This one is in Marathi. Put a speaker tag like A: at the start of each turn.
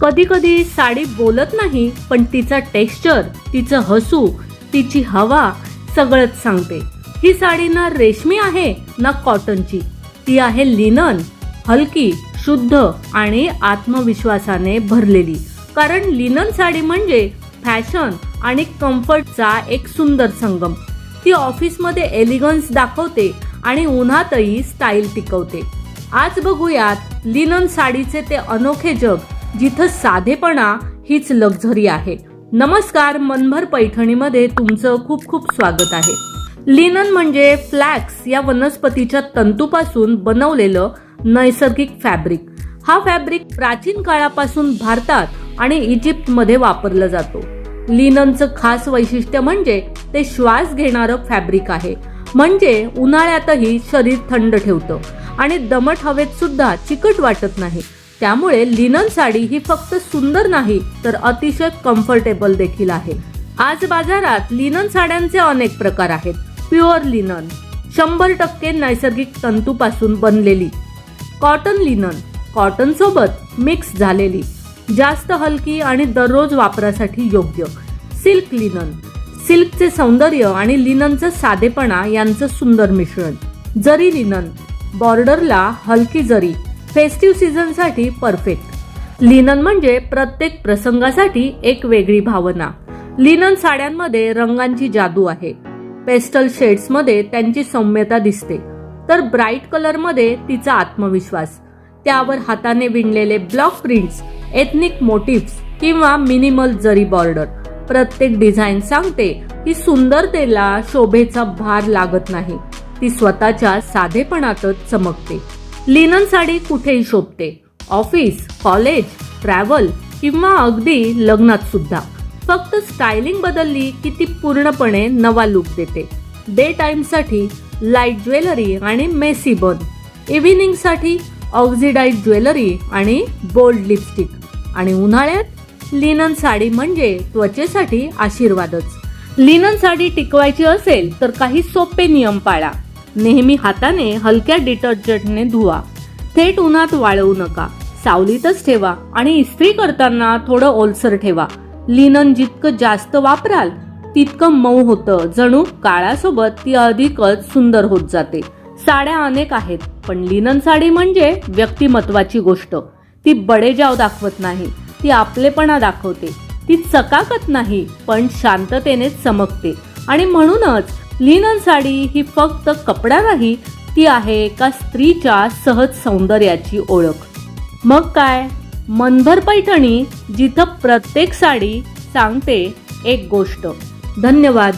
A: कधी कधी साडी बोलत नाही पण तिचा टेक्स्चर तिचं हसू तिची हवा सगळंच सांगते. ही साडी ना रेशमी आहे ना कॉटनची. ती आहे लिनन हलकी शुद्ध आणि आत्मविश्वासाने भरलेली. कारण लिनन साडी म्हणजे फॅशन आणि कम्फर्टचा एक सुंदर संगम. ती ऑफिसमध्ये एलिगन्स दाखवते आणि उन्हातही स्टाईल टिकवते. आज बघूयात लिनन साडीचे ते अनोखे जग जिथं साधेपणा हीच लक्झरी आहे. नमस्कार मनभर पैठणीमध्ये तुमचं खूप खूप स्वागत आहे. लिनन म्हणजे फ्लॅक्स या वनस्पतीच्या तंतूपासून बनवलेलं नैसर्गिक फॅब्रिक. हा फॅब्रिक प्राचीन काळापासून भारतात आणि इजिप्तमध्ये वापरला जातो. लिननचं खास वैशिष्ट्य म्हणजे ते श्वास घेणारं फॅब्रिक आहे. म्हणजे उन्हाळ्यातही शरीर थंड ठेवतं आणि दमट हवेत सुद्धा चिकट वाटत नाही. त्यामुळे लिनन साडी ही फक्त सुंदर नाही तर अतिशय कम्फर्टेबल देखील आहे. आज बाजारात लिनन साड्यांचे अनेक प्रकार आहेत. प्युअर लिनन शंभर टक्के नैसर्गिक तंतूपासून बनलेली. कॉटन लिनन कॉटन सोबत मिक्स झालेली. जास्त हलकी आणि दररोज वापरासाठी योग्य. सिल्क लिनन सिल्कचे सौंदर्य आणि लिननचं साधेपणा यांचं सुंदर मिश्रण. जरी लिनन बॉर्डरला हलकी जरी फेस्टिव्ह सीझनसाठी परफेक्ट लिनन म्हणजे प्रत्येक प्रसंगासाठी एक वेगळी भावना. लिनन साड्यांमध्ये रंगांची जादू आहे. पेस्टल शेड्समध्ये त्यांची सौम्यता दिसते. तर ब्राईट कलरमध्ये तिचा आत्मविश्वास. त्यावर हाताने विणलेले ब्लॉक प्रिंट्स एथनिक मोटिव्स किंवा मिनिमल जरी बॉर्डर प्रत्येक डिझाईन सांगते की सुंदरतेला शोभेचा भार लागत नाही. ती स्वतःच्या साधेपणातच चमकते. लिनन साडी कुठेही शोभते. ऑफिस कॉलेज ट्रॅव्हल किंवा अगदी लग्नात सुद्धा. फक्त स्टायलिंग बदलली की ती पूर्णपणे नवा लुक देते. डे टाईमसाठी लाइट ज्वेलरी आणि मेसी बन. इव्हिनिंगसाठी ऑक्झिडाईट ज्वेलरी आणि बोल्ड लिपस्टिक. आणि उन्हाळ्यात लिनन साडी म्हणजे त्वचेसाठी आशीर्वादच. लिनन साडी टिकवायची असेल तर काही सोपे नियम पाळा. नेहमी हाताने हलक्या डिटर्जंटने धुवा. थेट उन्हात वाळवू नका. सावलीतच ठेवा आणि इस्त्री करताना थोडं ओलसर ठेवा. लिनन जितकं जास्त वापराल तितकं मऊ होतं. जणू काळासोबत ती अधिकच सुंदर होत जाते. साड्या अनेक आहेत पण लिनन साडी म्हणजे व्यक्तिमत्वाची गोष्ट. ती बडेजाव दाखवत नाही ती आपलेपणा दाखवते. ती चकाकत नाही पण शांततेने चमकते. आणि म्हणूनच लिनन साडी ही फक्त कपडा नाही ती आहे एका स्त्रीच्या सहज सौंदर्याची ओळख. मग काय? मनभर पैठणी जिथं प्रत्येक साडी सांगते एक गोष्ट. धन्यवाद.